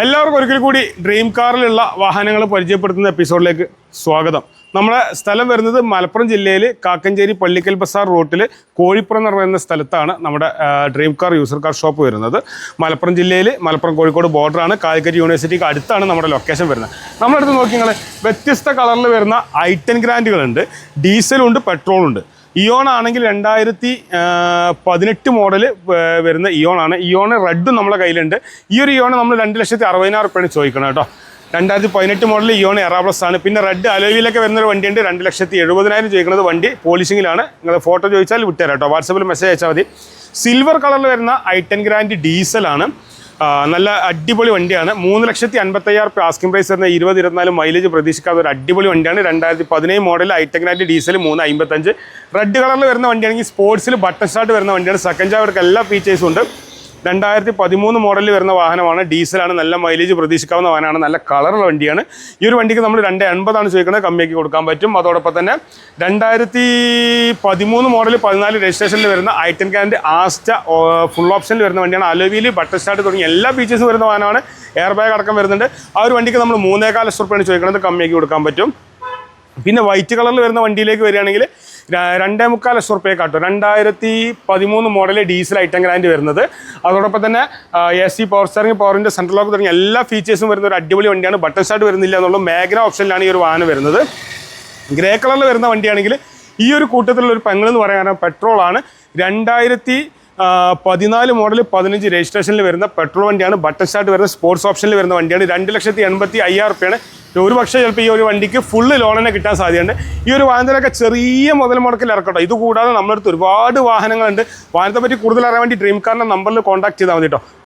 എല്ലാവർക്കും ഒരിക്കൽ കൂടി ഡ്രീം കാറിലുള്ള വാഹനങ്ങൾ പരിചയപ്പെടുത്തുന്ന എപ്പിസോഡിലേക്ക് സ്വാഗതം. നമ്മുടെ സ്ഥലം വരുന്നത് മലപ്പുറം ജില്ലയിൽ കാക്കഞ്ചേരി പള്ളിക്കൽ ബസാർ റൂട്ടിൽ കോഴിപ്പുറം എന്ന് പറയുന്ന സ്ഥലത്താണ് നമ്മുടെ dream car user car shop വരുന്നത്. മലപ്പുറം ജില്ലയിൽ മലപ്പുറം കോഴിക്കോട് ബോർഡറാണ് കാലിക്കറ്റ് യൂണിവേഴ്സിറ്റിക്ക് അടുത്താണ് നമ്മുടെ ലൊക്കേഷൻ വരുന്നത്. നമ്മളടുത്ത് നോക്കി നിങ്ങൾ വ്യത്യസ്ത കളറിൽ വരുന്ന ഐറ്റൻ ഗ്രാൻഡുകളുണ്ട് ഡീസലുണ്ട് പെട്രോളുണ്ട് ഇയോൺ ആണെങ്കിൽ രണ്ടായിരത്തി പതിനെട്ട് മോഡൽ വരുന്ന ഇയോൺ ആണ് ഇയോൺ റെഡും നമ്മുടെ കയ്യിലുണ്ട്. ഈ ഒരു ഇയോൺ നമ്മൾ രണ്ട് ലക്ഷത്തി അറുപതിനായിരം റുപ്യാണ് ചോദിക്കണം കേട്ടോ. രണ്ടായിരത്തി പതിനെട്ട് മോഡൽ ഇയോൺ എറാ പ്ലസ് ആണ് പിന്നെ റെഡ് അലോവിയിലൊക്കെ വരുന്ന ഒരു വണ്ടിയുണ്ട്. രണ്ട് ലക്ഷത്തി എഴുപതിനായിരം ചോദിക്കുന്നത് വണ്ടി പോളിഷിങ്ങിലാണ് നിങ്ങൾ ഫോട്ടോ ചോദിച്ചാൽ വിട്ടുതരാം കേട്ടോ. വാട്സപ്പിൽ മെസ്സേജ് അയച്ചാൽ മതി. സിൽവർ കളറിൽ വരുന്ന ഐ ടെൻ ഗ്രാൻഡ് ഡീസലാണ്. നല്ല അടിപൊളി വണ്ടിയാണ്. മൂന്ന് ലക്ഷത്തി അൻപത്തയ്യായിരം റുപ്യ ആസ്കിംഗ് പ്രൈസ് വരുന്ന ഇരുപത് ഇരുപത്തിനാല് മൈലേജ് പ്രതീക്ഷിക്കാത്ത ഒരു അടിപൊളി വണ്ടിയാണ്. രണ്ടായിരത്തി പതിനേഴ് മോഡൽ ഐറ്റഗ്നാറ്റ് ഡീസൽ മൂന്ന് അമ്പത്തഞ്ച്. റെഡ് കളറിൽ വരുന്ന വണ്ടിയാണെങ്കിൽ സ്പോർട്സിൽ ബട്ടൺ സ്റ്റാർട്ട് വരുന്ന വണ്ടിയാണ്. സെക്കൻഡ് ചാവർക്ക് എല്ലാ ഫീച്ചേഴ്സും ഉണ്ട്. രണ്ടായിരത്തി പതിമൂന്ന് മോഡലിൽ വരുന്ന വാഹനമാണ്. ഡീസലാണ് നല്ല മൈലേജ് പ്രതീക്ഷിക്കാവുന്ന വാഹനമാണ് നല്ല കളറുള്ള വണ്ടിയാണ്. ഈ ഒരു വണ്ടിക്ക് നമ്മൾ രണ്ട് എൺപതാണ് ചോദിക്കുന്നത് കമ്മിയാക്കി കൊടുക്കാൻ പറ്റും. അതോടൊപ്പം തന്നെ രണ്ടായിരത്തി പതിമൂന്ന് മോഡൽ പതിനാല് രജിസ്ട്രേഷനിൽ വരുന്ന ഐറ്റൻ കാൻഡ് ആസ്റ്റ ഫുൾ ഓപ്ഷനിൽ വരുന്ന വണ്ടിയാണ്. അലോവിയിൽ ബട്ടർ സ്റ്റാർട്ട് തുടങ്ങിയ എല്ലാ ഫീച്ചേഴ്സും വരുന്ന വാഹനമാണ്. എയർ ബാഗ് അടക്കം വരുന്നുണ്ട്. ആ ഒരു വണ്ടിക്ക് നമ്മൾ മൂന്നേകാൽ ലക്ഷം റുപ്യാണ് ചോദിക്കുന്നത് കമ്മിയാക്കി കൊടുക്കാൻ പറ്റും. പിന്നെ വൈറ്റ് കളറിൽ വരുന്ന വണ്ടിയിലേക്ക് വരികയാണെങ്കിൽ രണ്ടേ മുക്കാൽ ലക്ഷം റുപ്യ കാട്ടും രണ്ടായിരത്തി പതിമൂന്ന് മോഡൽ ഡീസൽ ഐറ്റം ഗ്രാൻഡ് വരുന്നത്. അതോടൊപ്പം തന്നെ എ സി പവർ സ്റ്റാറിംഗ് പവറിന്റെ സെൻട്രൽ ലോക്ക് തുടങ്ങിയ എല്ലാ ഫീച്ചേഴ്സും വരുന്ന ഒരു അടിപൊളി വണ്ടിയാണ്. ബട്ടൺ സ്റ്റാർട്ട് വരുന്നില്ല എന്നുള്ള. മേഘന ഓപ്ഷനിലാണ് ഈ ഒരു വാഹനം വരുന്നത്. ഗ്രേ കളറിൽ വരുന്ന വണ്ടിയാണെങ്കിൽ ഈ ഒരു കൂട്ടത്തിലുള്ള ഒരു പെങ്ങൾ എന്ന് പറയാൻ പെട്രോളാണ് രണ്ടായിരത്തി പതിനാല് മോഡൽ പതിനഞ്ച് രജിസ്ട്രേഷനിൽ വരുന്ന പെട്രോൾ വണ്ടിയാണ്. ബട്ടൺ സ്റ്റാർട്ട് വരുന്ന സ്പോർട്സ് ഓപ്ഷനിൽ വരുന്ന വണ്ടിയാണ്. രണ്ട് ലക്ഷത്തി എൺപത്തി അയ്യായിരം റുപ്യാണ് ഒരു പക്ഷേ ചിലപ്പോൾ ഈ ഒരു വണ്ടിക്ക് ഫുള്ള് തന്നെ കിട്ടാൻ സാധ്യതയുണ്ട്. ഈ ഒരു വാഹനത്തിലൊക്കെ ചെറിയ മുതൽ മുടക്കിൽ ഇറക്കട്ടോ. ഇത് കൂടാതെ നമ്മളടുത്ത് ഒരുപാട് വാഹനങ്ങളുണ്ട്. വാഹനത്തെ പറ്റി കൂടുതൽ അറിയാൻ വേണ്ടി ഡ്രീം കാറിന്റെ നമ്പറിൽ കോൺടാക്ട് ചെയ്താൽ മതി കേട്ടോ